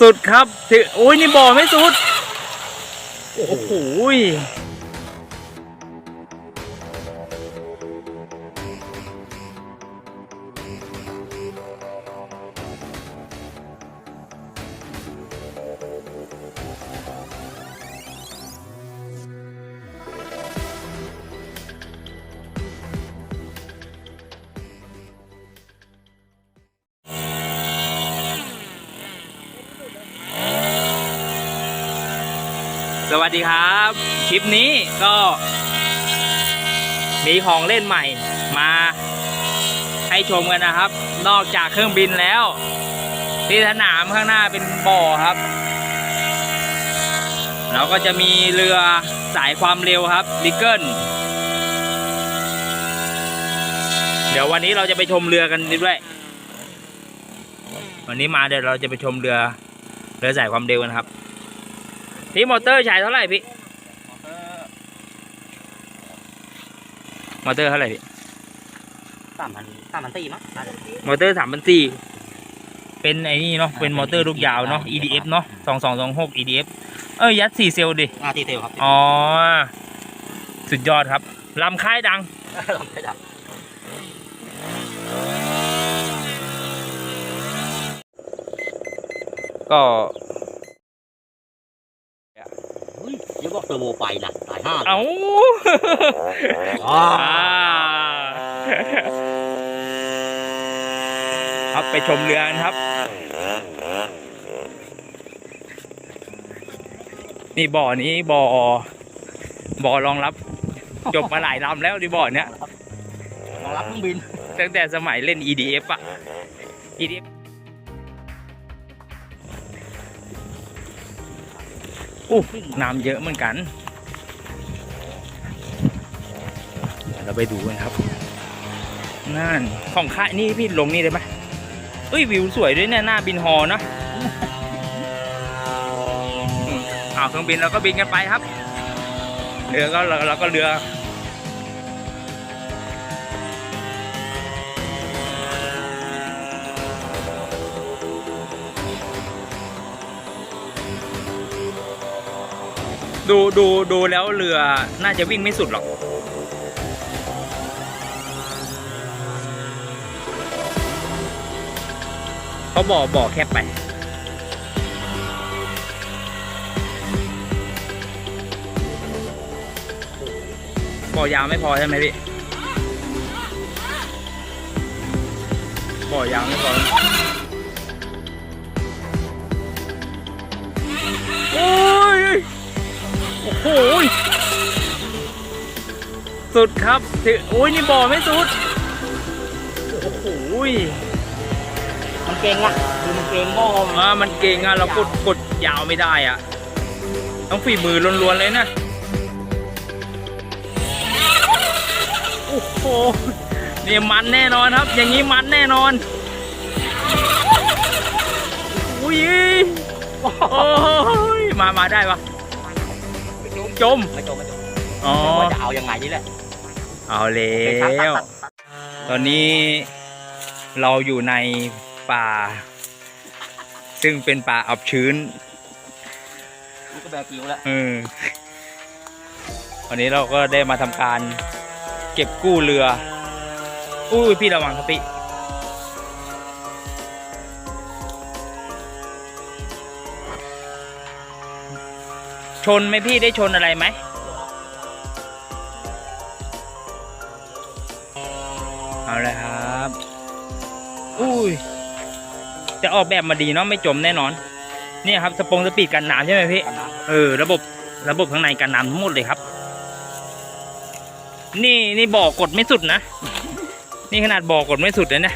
สุดครับถึงโอ้ยนี่บ่อไม่สุด โอ้โห สวัสดีครับ คลิปนี้ก็ มีของเล่นใหม่มาให้ชมกันนะครับ นอกจากเครื่องบินแล้ว ที่สนามข้างหน้าเป็นบ่อครับ แล้วก็จะมีเรือสายความเร็วครับลิเกิลเดี๋ยววันนี้เราจะไปชมเรือกันด้วย วันนี้มาเดี๋ยวเราจะไปชมเรือเรือสายความเร็วกันครับ พี่มอเตอร์ใช้เท่าไหร่พี่ มอเตอร์เท่าไหร่พี่ สามพันสามพันสี่มั้งน่าจะ มอเตอร์สามพันสี่เป็นไอ้นี่เนาะ เป็นมอเตอร์ลูกยาวเนาะ EDF เนาะสองสองสองหก EDF เอ้ยยัดสี่เซลล์ดิงาทีเทลครับอ๋อ สุดยอดครับ ลำค่ายดังลำไส้ดับก็ เฮ้ยเดี๋ยวบอกเทอร์โบไปนะสายห้าเอาอ๋ออ่าครับไปชมเรือกันครับ นี่บ่อนี้บ่อบ่อรองรับ จบมาหลายลำแล้วที่บ่อเนี้ยรองรับเครื่องบิน ตั้งแต่สมัยเล่น EDF อะ EDF อู้น้ำเยอะเหมือนกัน เราไปดูกันครับ นั่นของค่ายนี่พี่ลงนี่ได้ไหมเอ้ยวิวสวยด้วยเนี่ยหน้าบินฮอนะเอ้าวเครื่องบินเราก็บินกันไปครับ เรือก็เราก็เรือ ดูดูดูแล้วเรือน่าจะวิ่งไม่สุดหรอก เขาบอกบอกแคบไปบ่อยาวไม่พอใช่ไหมพี่บ่อยาวไม่พอ อ้โหยสุดครับถึงโอ้ยนี่บ่อไม่สุด โอ้โหยมันเก่งอะคือมันเก่งหม้อมันอ่ามันเก่งอะเรากดกดยาวไม่ได้อะ ต้องฝีมือล้วนๆเลยนะ โอ้โหเนี่ยมันแน่นอนครับ อย่างนี้มันแน่นอน อุ้ยโอ้ยมา มาได้ปะ จม ไม่จมไม่จมอ๋อ ว่าจะเอายังไงนี่แหละเอาแล้วตอนนี้เราอยู่ในป่า ซึ่งเป็นป่าอับชื้น นี่ก็แบกิวแล้ว เออวันนี้เราก็ได้มาทำการเก็บกู้เรือ อุ้ยพี่ระวังครับพี่ ชนไหมพี่ได้ชนอะไรไหมเอาเลยครับ อุ้ยจะออกแบบมาดีเนาะไม่จมแน่นอน เนี่ยครับสปงสปีดกันน้ำใช่ไหมพี่กันน้เออ ระบบระบบข้างในกันน้ำทั้งหมดเลยครับ นี่นี่บ่อกดไม่สุดนะ นี่ขนาดบ่อกดไม่สุดเลยนะ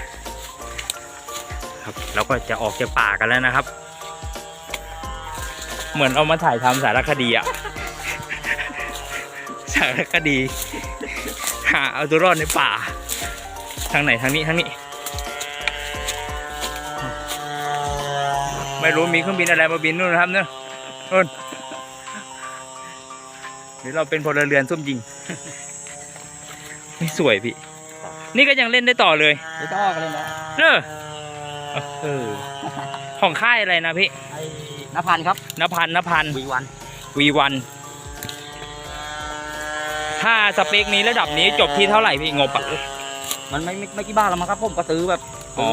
ครับเราก็จะออกจากป่ากันแล้วนะครับ เหมือนเอามาถ่ายทำสารคดีอะสารคดี หาเอาตัวรอดในป่า ทางไหนทางนี้ทางนี้ ไม่รู้มีเครื่องบินอะไรมาบินนู่นนะครับเนอะนู่นหรือเราเป็นพลเรือนซุ่มยิง ไม่สวยพี่ นี่ก็ยังเล่นได้ต่อเลยำไม่ต้องออกเลยนะเออเออของค่ายอะไรนะพี่ ไอ้ นพันธ์ครับนพันนพันวีวันวีวันถ้าสเปคนี้ระดับนี้จบที่เท่าไหร่พี่งบอะมันไม่ไม่ไม่กี่บ้านแล้วมั้งครับผมก็ซื้อแบบอ๋อ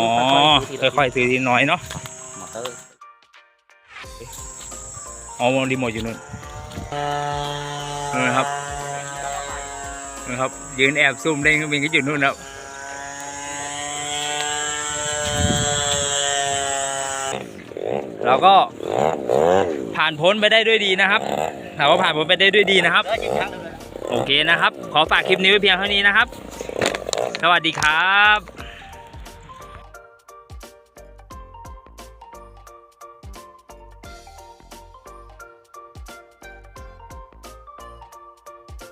ซื้ค่อยๆซื้อทีน้อยเนาะมอเตอร์อ๋อรีโมทอยู่นู่นนู่นนะครับนู่นครับยืนแอบซูมเล่นเครื่องบินก็อยู่นู่นแล้ว เราก็ผ่านพ้นไปได้ด้วยดีนะครับถามว่าผ่านพ้นไปได้ด้วยดีนะครับ โอเคนะครับ ขอฝากคลิปนี้ไว้เพียงเท่านี้นะครับ สวัสดีครับ